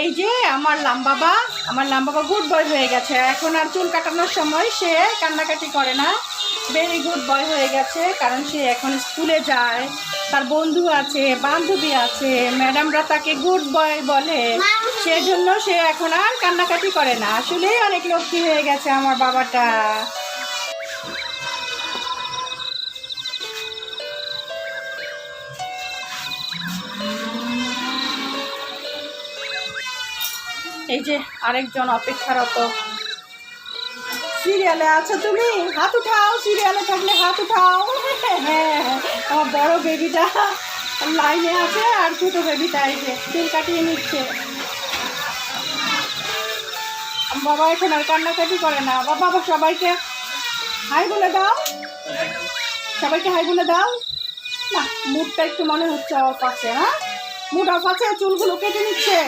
এই যে আমার লাম্বাবা আমার লাম্বাবা গুড বয় হয়ে গেছে। এখন আর চুল কাটানোর সময় সে কান্নাকাটি করে না। ভেরি গুড বয় হয়ে গেছে, কারণ সে এখন স্কুলে যায়। তার বন্ধু আছে, বান্ধবী আছে ম্যাডামরা তাকে গুড বয় বলে। সেজন্য সে এখন আর কান্নাকাটি করে না। আসলেই অনেক লক্ষ্মী হয়ে গেছে আমার বাবাটা। এই যে আরেকজন অপেক্ষারত। সিরিয়ালে আছো তুমি? হাত উঠাও, সিরিয়ালে থাকলে হাত উঠাও। হ্যাঁ আমার বড় বেবিটা লাইনে আছে আর ছোটো বেবিটা এই যে চুল কাটিয়ে নিচ্ছে। বাবা এখন আর কান্নাকাটি করে না। বাবা বাবা, সবাইকে হাই বলে দাও। সবাইকে হাই বলে দাও। না, মুডটা একটু মনে হচ্ছে অফ আছে হ্যাঁ? মুড অফ আছে, চুলগুলো কেটে নিচ্ছে।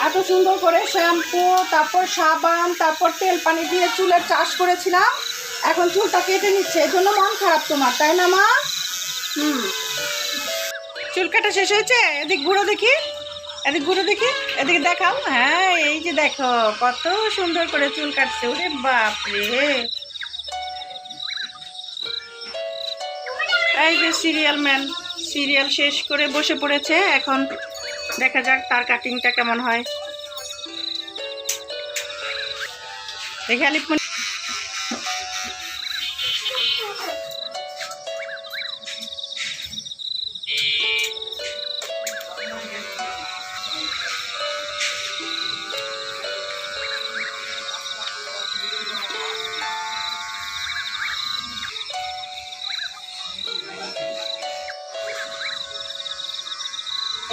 এত সুন্দর করে শ্যাম্পু, তারপর সাবান, তারপর তেল পানি দিয়ে চুলের চাষ করেছিলাম। এখন চুলটা কেটে নিচ্ছে, এই জন্য মন খারাপ তোমার, তাই না মা? হুম। চুল কাটা শেষ হয়েছে? এদিক ঘুরো দেখি। এদিক ঘুরো দেখি। এদিকে দেখাও। হ্যাঁ এই যে দেখো, কত সুন্দর করে চুল কাটছে। ওরে বাপরে এই যে সিরিয়াল ম্যান, সিরিয়াল শেষ করে বসে পড়েছে। এখন দেখা যাক তার কাটিংটা কেমন হয়।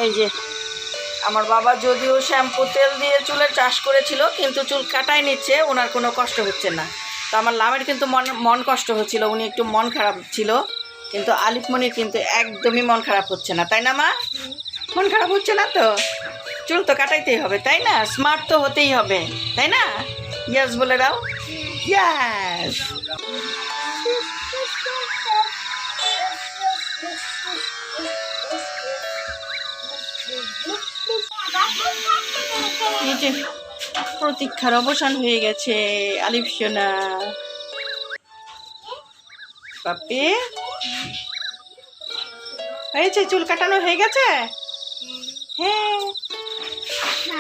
এই যে। আমার বাবা যদিও শ্যাম্পু তেল দিয়ে চুলের চাষ করেছিল, কিন্তু চুল কাটাই নিচ্ছে, ওনার কোনো কষ্ট হচ্ছে না। তো আমার লামের কিন্তু মন মন কষ্ট হচ্ছিল, উনি একটু মন খারাপ ছিল, কিন্তু আলিফমনির কিন্তু একদমই মন খারাপ হচ্ছে না। তাই না, মা? মন খারাপ হচ্ছে না তো? চুল তো কাটাইতেই হবে, তাই না? স্মার্ট তো হতেই হবে, তাই না? ইয়াস বলে দাও। ইয়াস এই যে প্রতীক্ষার অবসান হয়ে গেছে, আলিফ সোনা। বাপি হয়েছে চুল কাটানো হয়ে গেছে? হ্যাঁ।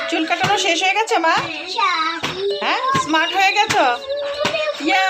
চুল কাটানো শেষ হয়ে গেছে, মা? হ্যাঁ স্মার্ট হয়ে গেছো? ইয়ে